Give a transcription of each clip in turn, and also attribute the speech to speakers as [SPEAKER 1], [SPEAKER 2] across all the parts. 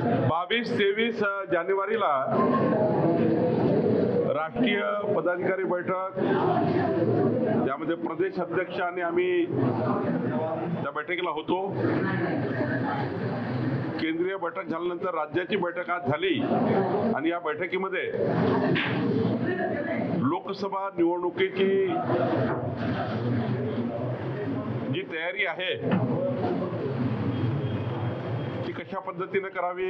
[SPEAKER 1] बावीस तेवीस जानेवारीला राष्ट्रीय पदाधिकारी बैठक त्यामध्ये प्रदेश अध्यक्ष आणि आम्ही त्या बैठकीला होतो. केंद्रीय बैठक झाल्यानंतर राज्याची बैठक आज झाली आणि या बैठकीमध्ये लोकसभा निवडणुकीची जी तयारी आहे कशा पद्धतीने करावी.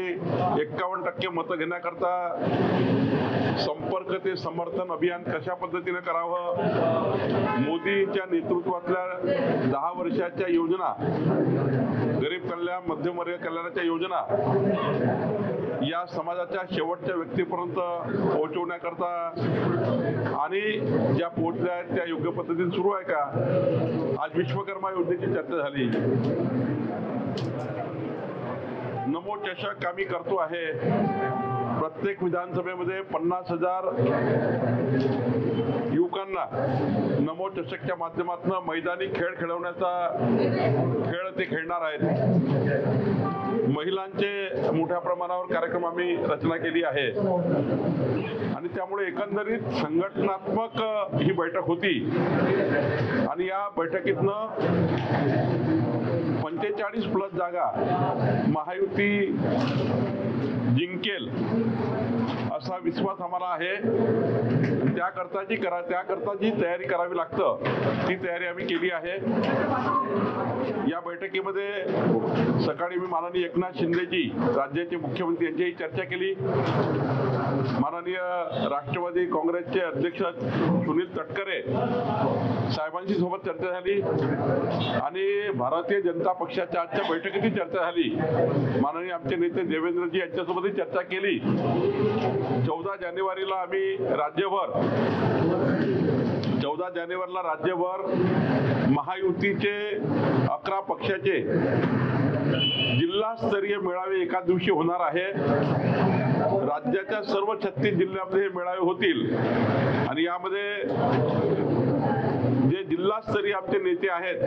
[SPEAKER 1] एक्कावन्न टक्के मतं घेण्याकरता संपर्क ते समर्थन अभियान कशा पद्धतीने करावं? मोदींच्या नेतृत्वातल्या दहा वर्षाच्या योजना गरीब कल्याण मध्यमवर्गीय कल्याणाच्या योजना या समाजाच्या शेवटच्या व्यक्तीपर्यंत पोहोचवण्याकरता आणि ज्या पोहोचल्या आहेत त्या योग्य पद्धतीने सुरू आहे का? आज विश्वकर्मा योजनेची चर्चा झाली. नमो चषक आम्ही करतो आहे. प्रत्येक विधानसभेमध्ये पन्नास हजार युवकांना नमो चषकच्या माध्यमातून मैदानी खेळ खेळवण्याचा खेळ ते खेळणार आहेत. महिलांचे मोठ्या प्रमाणावर कार्यक्रम आम्ही रचना केली आहे. आणि त्यामुळे एकंदरीत संघटनात्मक ही बैठक होती. आणि या बैठकीतनं पंचेचाळीस प्लस जागा महायुती जिंकेल असा विश्वास आम्हाला आहे. त्याकरता जी करा त्याकरता जी तयारी करावी लागतं ती तयारी आम्ही केली आहे. या बैठकीमध्ये सकाळी मी माननीय एकनाथ शिंदेजी राज्याचे मुख्यमंत्री यांच्याही चर्चा केली. माननीय राष्ट्रवादी काँग्रेसचे अध्यक्ष सुनील तटकरे साहेबांशी सोबत चर्चा झाली आणि भारतीय जनता पक्षाच्या आजच्या बैठकीतही चर्चा झाली. माननीय आमचे नेते देवेंद्रजी यांच्यासोबतही चर्चा केली. चौदा जानेवारीला आम्ही राज्यभर चौदा जानेवारीला राज्यभर महायुतीचे अकरा पक्षाचे जिल्हास्तरीय मेळावे एका दिवशी होणार आहे. राज्याच्या सर्व छत्तीस जिल्ह्यामध्ये हे मेळावे होतील. आणि यामध्ये जे जिल्हास्तरीय आमचे नेते आहेत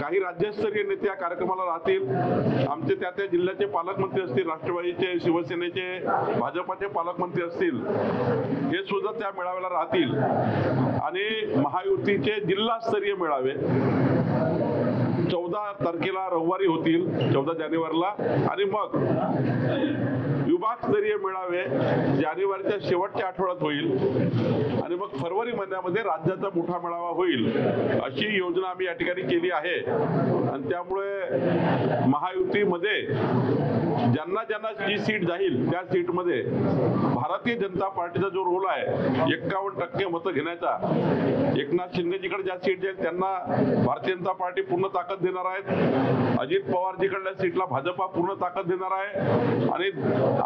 [SPEAKER 1] काही राज्यस्तरीय नेते या कार्यक्रमाला राहतील. आमचे त्या त्या जिल्ह्याचे पालकमंत्री असतील राष्ट्रवादीचे शिवसेनेचे भाजपाचे पालकमंत्री असतील. हे सुद्धा त्या मेळाव्याला राहतील. आणि महायुतीचे जिल्हास्तरीय मेळावे चौदा तारखेला रविवारी होतील चौदा जानेवारीला. आणि मग विभागस्तरीय मेळावे जानेवारीच्या शेवटच्या आठवड्यात होईल. आणि मग फरवरी महिन्यामध्ये राज्याचा मोठा मेळावा होईल अशी योजना आम्ही या ठिकाणी केली आहे. आणि त्यामुळे महायुतीमध्ये ज्यांना ज्यांना जी सीट जाईल त्या सीटमध्ये भारतीय जनता पार्टीचा जो रोल आहे एक्कावन्न टक्के मतं घेण्याचा एकनाथ शिंदेजीकडे ज्या सीट जाईल त्यांना भारतीय जनता पार्टी पूर्ण ताकद देणार आहेत. अजित पवारजीकडल्या सीटला भाजपा पूर्ण ताकद देणार आहे. आणि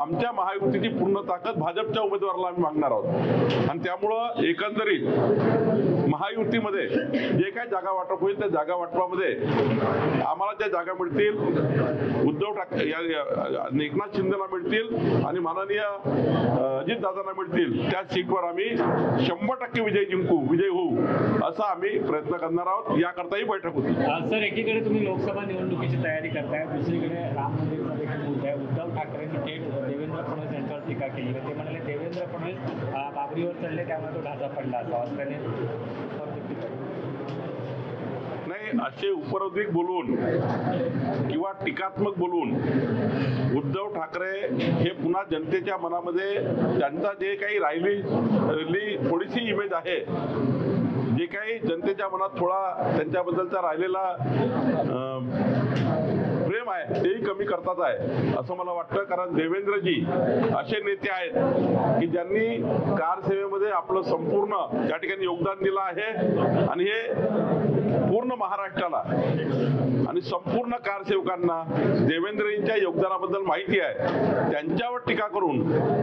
[SPEAKER 1] आमच्या महायुतीची पूर्ण ताकद भाजपच्या उमेदवाराला आम्ही मागणार आहोत. आणि त्यामुळं एकंदरीत महायुतीमध्ये जे काही जागा वाटप होईल त्या जागा वाटपामध्ये आम्हाला ज्या जागा मिळतील उद्धव ठाकरे या- एकनाथ शिंदेला मिळतील आणि माननीय अजित दादांना मिळतील त्या सीटवर आम्ही शंभर टक्के विजय जिंकू विजय होऊ असा आम्ही प्रयत्न करणार आहोत. याकरता ही बैठक होती.
[SPEAKER 2] सर एकीकडे तुम्ही लोकसभा निवडणुकीची तयारी करताय दुसरीकडे राम मंदिरचा देखील मुद्दा आहे. उद्धव ठाकरेंनी थेट देवेंद्र फडणवीस यांच्यावर टीका केली ते म्हणाले देवेंद्र फडणवीस बाबरीवर चढले त्यामुळे तो ढाचा पडला. असा त्याने
[SPEAKER 1] नाही असे उपरोधिक बोलून किंवा टीकात्मक बोलून उद्धव ठाकरे हे पुन्हा जनतेच्या मनामध्ये त्यांचा जे काही राहिली थोडीशी इमेज आहे जे काही जनतेच्या मनात थोडा त्यांच्याबद्दलचा राहिलेला अं, आहे तेही कमी करतात आहे. असं मला वाटतं कारण देवेंद्रजी असे नेते आहेत की ज्यांनी कार सेवेमध्ये आपलं संपूर्ण त्या ठिकाणी योगदान दिलं आहे. आणि हे पूर्ण महाराष्ट्राला आणि संपूर्ण कारसेवकांना देवेंद्रजींच्या योगदानाबद्दल माहिती आहे. त्यांच्यावर टीका करून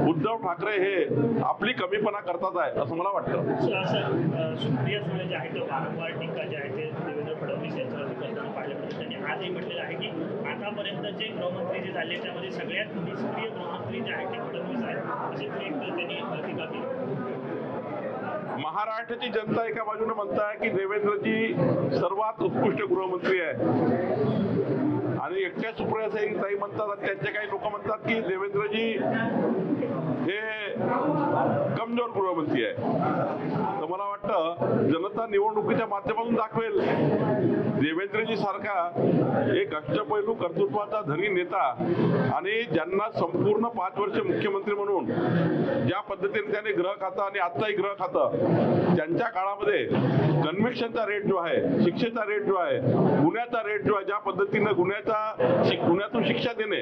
[SPEAKER 1] उद्धव ठाकरे हे आपली कमीपणा करतात आहे असं मला वाटतं.
[SPEAKER 3] असं सुप्रिया सुळे जे आहे ते वारंवार टीका जे आहे ते देवेंद्र फडणवीस यांच्यावरती करताना पाहिलं त्यांनी आजही म्हटलेलं आहे की आतापर्यंत जे गृहमंत्री जे झाले त्यामध्ये सगळ्यात निष्क्रिय गृहमंत्री जे आहे ते फडणवीस आहेत. अशी त्यांनी टीका केली.
[SPEAKER 1] महाराष्ट्राची जनता एका बाजूने म्हणताय की देवेंद्रजी सर्वात उत्कृष्ट गृहमंत्री आहे आणि एकट्या सुप्रिया ताई म्हणतात त्यांचे काही लोक म्हणतात की देवेंद्रजी हे कमजोर गृहमंत्री आहे. तर मला वाटतं जनता निवडणुकीच्या माध्यमातून दाखवेल. देवेंद्रजी सारखा एक अष्टपैलू कर्तृत्वाचा धनी नेता आणि ज्यांना संपूर्ण पाच वर्ष मुख्यमंत्री म्हणून ज्या पद्धतीने त्याने ग्रह खातं आणि आत्ताही ग्रह खातं त्यांच्या काळामध्ये कन्व्हिक्शनचा रेट जो आहे शिक्षेचा रेट जो आहे गुन्ह्याचा रेट जो आहे ज्या पद्धतीनं गुन्ह्याचा गुन्ह्यातून शिक्षा देणे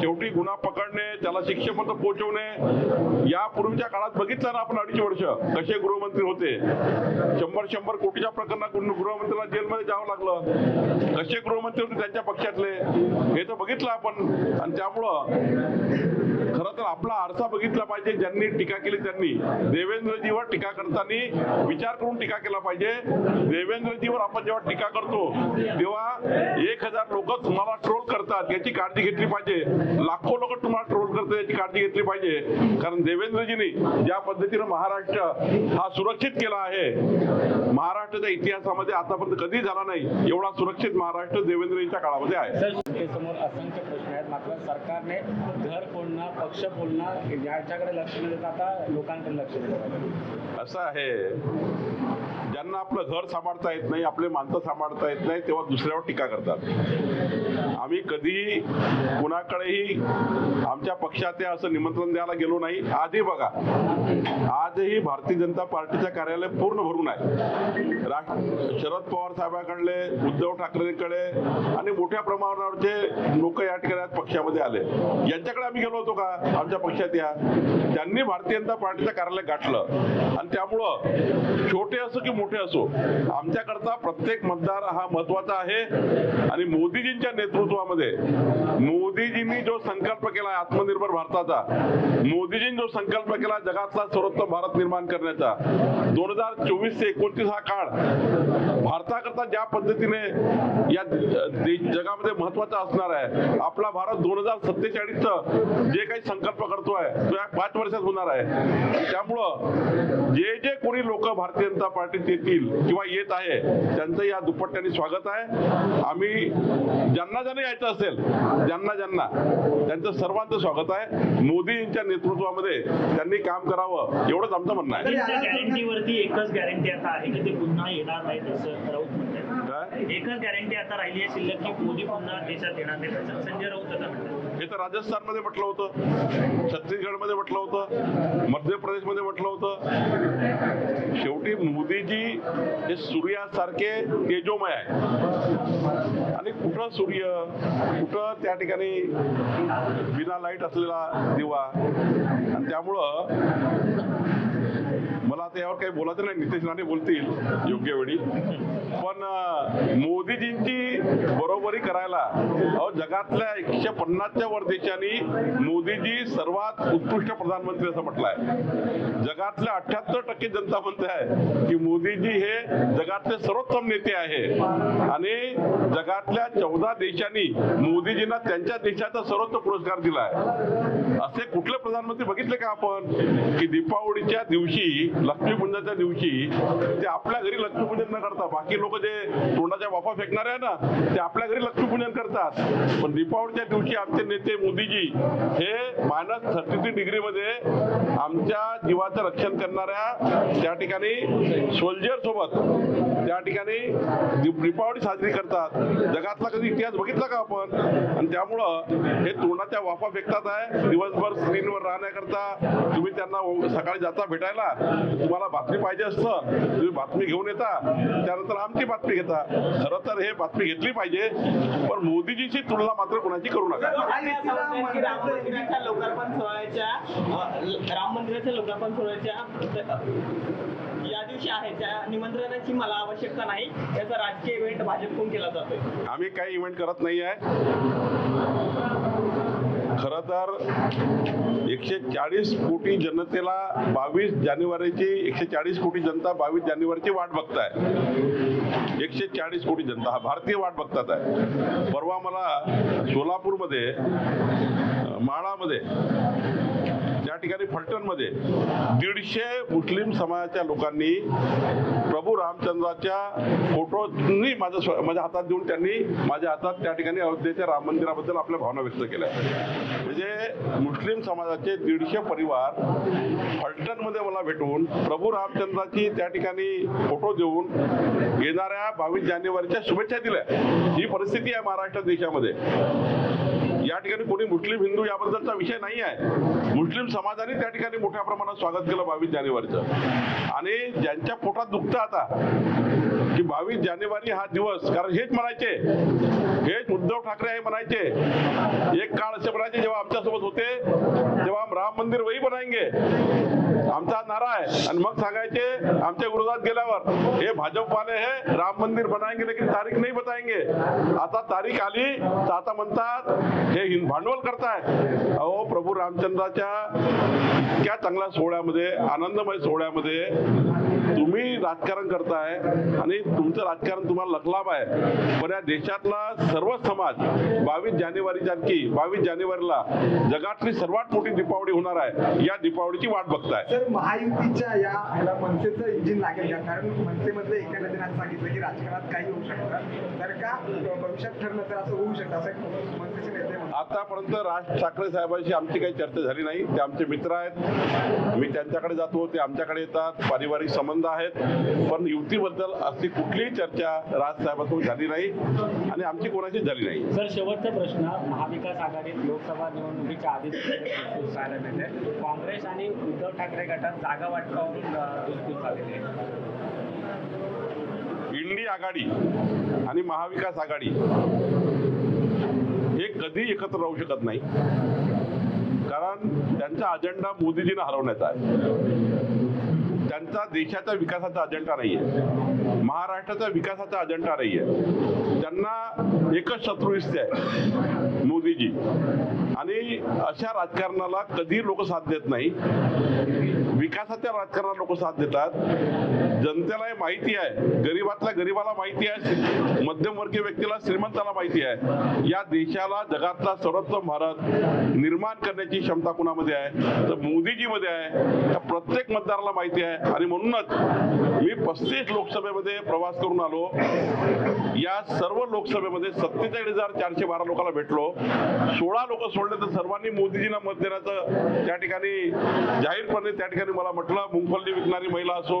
[SPEAKER 1] शेवटी गुन्हा पकडणे त्याला शिक्षेपर्यंत पोहोचवणे यापूर्वीच्या काळात बघितलं ना आपण अडीच वर्ष कसे गृहमंत्री होते. शंभर शंभर कोटीच्या प्रकरणात गुन्ह- गृहमंत्र्याला जेलमध्ये जावं लागलं. कसे गृहमंत्री होते त्यांच्या पक्षातले हे तर बघितलं आपण. आणि त्यामुळं खरं तर आपला आरसा बघितला पाहिजे ज्यांनी टीका केली त्यांनी. देवेंद्रजीवर टीका करताना विचार करून टीका केला पाहिजे. देवेंद्रजीवर आपण जेव्हा टीका करतो तेव्हा एक हजार लोक तुम्हाला ट्रोल करतात याची काळजी घेतली पाहिजे. लाखो लोक तुम्हाला ट्रोल करतात याची काळजी घेतली पाहिजे. कारण देवेंद्रजींनी ज्या पद्धतीनं महाराष्ट्र हा सुरक्षित केला आहे महाराष्ट्राच्या इतिहासामध्ये आतापर्यंत कधी झाला नाही एवढा सुरक्षित महाराष्ट्र देवेंद्रजींच्या काळामध्ये आहे.
[SPEAKER 2] समोर असंख्य प्रश्न आहेत. मात्र सरकारने घर फोडणं पक्ष फोडणं याच्याकडे लक्ष न देता आता लोकांकडे लक्ष दिलं
[SPEAKER 1] असं आहे. ज्यांना आपलं घर सांभाळता येत नाही आपले माणसं सांभाळता येत नाही तेव्हा दुसऱ्यावर टीका करतात. आम्ही कधी कुणाकडेही आमच्या पक्षात या असं निमंत्रण द्यायला गेलो नाही. आजही बघा आजही भारतीय जनता पार्टीचं कार्यालय पूर्ण भरून आहे. शरद पवार साहेबांकडले उद्धव ठाकरेंकडे आणि मोठ्या प्रमाणावरचे लोक या ठिकाणी पक्षामध्ये आले. यांच्याकडे आम्ही गेलो होतो का? आमच्या पक्षात या. त्यांनी भारतीय जनता पार्टीचं कार्यालय गाठलं. आणि त्यामुळं छोटे असो की मोठे असो. आमच्याकरता प्रत्येक मतदार हा महत्त्वाचा आहे. आणि मोदीजींच्या नेतृत्वामध्ये मोदीजींनी जो संकल्प केला आत्मनिर्भर भारताचा मोदीजींनी जो संकल्प केला जगातला सर्वोत्तम भारत निर्माण करण्याचा दोन हजार चोवीस ते एकोणतीस हा काळ भारताकरता ज्या पद्धतीने या जगामध्ये महत्त्वाचा असणार आहे आपला भारत दोन हजार सत्तेचाळीस जे काही संकल्प करतोय तो या पाच वर्षात होणार आहे. त्यामुळं जे जे कोणी लोक भारतीय जनता पार्टीत येतील किंवा येत आहे त्यांचं या दुपट्ट्याने स्वागत आहे. आम्ही ज्यांना ज्यांना यायचं असेल ज्यांना ज्यांना त्यांचं सर्वांचं स्वागत आहे. मोदींच्या नेतृत्वामध्ये त्यांनी काम करावं एवढंच आमचं म्हणणं आहे.
[SPEAKER 3] गॅरंटीवरती एकच गॅरंटी आता आहे की ते पुन्हा येणार नाहीत असं राऊत म्हणतात.
[SPEAKER 1] काय?
[SPEAKER 3] एकच गॅरंटी आता राहिली आहे शिल्लक की मोदी पुन्हा देशात येणार नाहीत असं संजय राऊत आता म्हणतात.
[SPEAKER 1] हे तर राजस्थानमध्ये म्हटलं होतं छत्तीसगडमध्ये म्हटलं होतं मध्य प्रदेशमध्ये म्हटलं होतं. मोदीजी हे सूर्यासारखे तेजोमय आहे आणि कुठं सूर्य कुठं त्या ठिकाणी बिना लाइट असलेला दिवा? आणि त्यामुळं मला आता यावर काही बोलायचं नाही नितेश राणे बोलतील योग्य वेळी. पण मोदीजींची बरोबरी करायला जगातल्या एकशे पन्नासच्या वर देशांनी मोदीजी सर्वात उत्कृष्ट प्रधानमंत्री असं म्हटलं आहे जगातल्या अठ्याहत्तर टक्के जनता म्हणते आहे की मोदीजी हे जगातले सर्वोत्तम नेते आहे. आणि जगातल्या चौदा देशांनी मोदीजींना त्यांच्या देशाचा सर्वोत्तम पुरस्कार दिला आहे असे कुठले प्रधानमंत्री बघितले का आपण? की दीपावलीच्या दिवशी लक्ष्मीपूजनाच्या दिवशी ते आपल्या घरी लक्ष्मीपूजन न करता बाकी लोक जे तोंडाच्या वाफा फेकणारे आहे ना ते आपल्या घरी लक्ष्मीपूजन करतात. पण दीपावलीच्या दिवशी आमचे नेते मोदीजी हे मायनस थर्टी थ्री डिग्री मध्ये आमच्या जीवाचं रक्षण करणाऱ्या त्या ठिकाणी सोल्जर सोबत त्या ठिकाणी दीपावली साजरी करतात. जगातला कधी इतिहास बघितला का आपण? आणि त्यामुळं हे तोंडाच्या वाफा फेकतात आहे. दिवसभर स्क्रीनवर राहण्याकरता तुम्ही त्यांना सकाळी जाता भेटायला. तुम्हाला बातमी पाहिजे असतं तुम्ही बातमी घेऊन येता. त्यानंतर आमची बातमी घेता. खरं तर हे बातमी घेतली पाहिजे पण मोदीजीची तुलना मात्र कोणाची करू नका.
[SPEAKER 4] लोकार्पण सोहळ्याच्या राम मंदिराच्या लोकार्पण सोहळ्याच्या या दिवशी आहे. त्या निमंत्रणाची मला आवश्यकता नाही. याचा राजकीय इव्हेंट भाजपकडून केला जातोय.
[SPEAKER 1] आम्ही काही इव्हेंट करत नाही आहे. खरं तर एकशे चाळीस कोटी जनतेला बावीस जानेवारीची एकशे चाळीस कोटी जनता बावीस जानेवारीची वाट बघताय. एकशे चाळीस कोटी जनता हा भारतीय वाट बघतात आहे. परवा मला सोलापूरमध्ये माळामध्ये या ठिकाणी फलटणमध्ये दीडशे मुस्लिम समाजाच्या लोकांनी प्रभू रामचंद्राच्या फोटोनी माझ्या माझ्या हातात देऊन त्यांनी माझ्या हातात त्या ठिकाणी अयोध्येच्या राम मंदिराबद्दल आपल्या भावना व्यक्त केल्या. म्हणजे मुस्लिम समाजाचे दीडशे परिवार फलटणमध्ये मला भेटून प्रभू रामचंद्राची त्या ठिकाणी फोटो देऊन येणाऱ्या बावीस जानेवारीच्या शुभेच्छा दिल्या. ही परिस्थिती आहे महाराष्ट्र देशामध्ये. या ठिकाणी कोणी मुस्लिम हिंदू याबद्दलचा विषय नाही आहे. मुस्लिम समाजाने त्या ठिकाणी मोठ्या प्रमाणात स्वागत केलं बावीस जानेवारीचं. आणि ज्यांच्या पोटात दुखतं आता की बावीस जानेवारी हा दिवस कारण हेच म्हणायचे हेच उद्धव ठाकरे हे म्हणायचे एक काळ असे म्हणायचे जेव्हा आमच्यासोबत होते तेव्हा हम राम मंदिर वही बनाएंगे. आमचा नारा आहे. आणि मग सांगायचे आमच्या विरोधात गेल्यावर हे भाजपवाले हे राम मंदिर बनाएंगे लेकिन तारीख नाही बताएंगे आता तारीख आली तर आता म्हणतात हे हिंद भांडवल करताय अहो प्रभू रामचंद्राच्या इतक्या चांगल्या सोहळ्यामध्ये आनंदमय सोहळ्यामध्ये तुम्ही राजकारण करताय आणि तुमचं राजकारण तुम्हाला लखलाभ आहे. पण या देशातला सर्व समाज बावीस जानेवारीच्या आणखी बावीस जानेवारीला जगातली सर्वात मोठी दीपावली होणार आहे. या दीपावलीची वाट बघताय.
[SPEAKER 5] तर महायुतीच्या या ह्याला मनसेचं इंजिन लागेल का? कारण मनसेमधले एका नेत्याने सांगितलं की राजकारणात काही होऊ शकतं. तर का भविष्यात ठरलं तर असं होऊ शकतं? असं मनसेचे नेते
[SPEAKER 1] आतापर्यंत राज ठाकरे साहेबांशी आमची काही चर्चा झाली नाही. ते आमचे मित्र आहेत. मी त्यांच्याकडे जातो. ते आमच्याकडे येतात. पारिवारिक संबंध आहेत. पण युतीबद्दल अशी कुठलीही चर्चा राज साहेबांसोबत झाली नाही आणि आमची कोणाची झाली नाही.
[SPEAKER 2] सर शेवटचा प्रश्न. महाविकास आघाडीत लोकसभा निवडणुकीच्या मिळते काँग्रेस आणि उद्धव ठाकरे गटात जागा वाटपावरून अ, झालेली आहे.
[SPEAKER 1] इंडी आघाडी आणि महाविकास आघाडी हे कधी एकत्र राहू शकत नाही. कारण त्यांचा अजेंडा मोदीजींना हरवण्याचा आहे. त्यांचा देशाच्या विकासाचा अजेंडा नाहीये. महाराष्ट्राचा विकासाचा अजेंडा नाहीये. त्यांना एकच शत्रू दिसते आहे मोदीजी. आणि अशा राजकारणाला कधी लोक साथ देत नाही. विकासाच्या राजकारणाला लोक साथ देतात. जनतेला हे माहिती आहे. गरीबातल्या गरीबाला माहिती आहे. मध्यमवर्गीय व्यक्तीला श्रीमंताला माहिती आहे. या देशाला जगातला सर्वोत्तम भारत निर्माण करण्याची क्षमता कुणामध्ये आहे? तर मोदीजीमध्ये आहे. त्या प्रत्येक मतदाराला माहिती आहे. आणि म्हणूनच मी पस्तीस लोकसभेमध्ये प्रवास करून आलो. या सर्व लोकसभेमध्ये सत्तेचाळीस हजार चारशे बारा लोकांना भेटलो. सोळा लोक सोडले तर सर्वांनी मोदीजींना मत देण्याचं त्या ठिकाणी जाहीरपणे त्या ठिकाणी मला म्हटलं मुंगफल्ली विकणारी महिला असो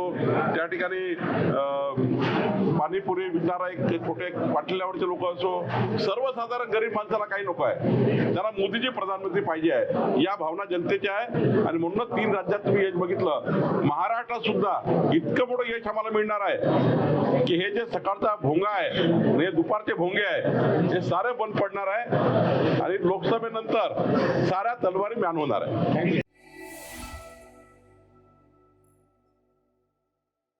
[SPEAKER 1] त्या ठिकाणी अं, पाणीपुरी विकणारा एक छोटे पाटल्यावरचे लोक असो सर्वसाधारण गरीब माणसाला काही नको आहे. त्याला मोदीजी प्रधानमंत्री पाहिजे आहे. या भावना जनतेच्या आहे. आणि म्हणूनच तीन राज्यात तुम्ही यश बघितलं. महाराष्ट्रात सुद्धा इतकं मोठं यश आम्हाला मिळणार आहे. की हे जे सकाळचा भोंगा आहे हे दुपारचे भोंगे आहे हे सारे बंद पडणार आहे. आणि लोकसभेनंतर साऱ्या तलवारी म्यान होणार आहे.
[SPEAKER 2] थँक्यू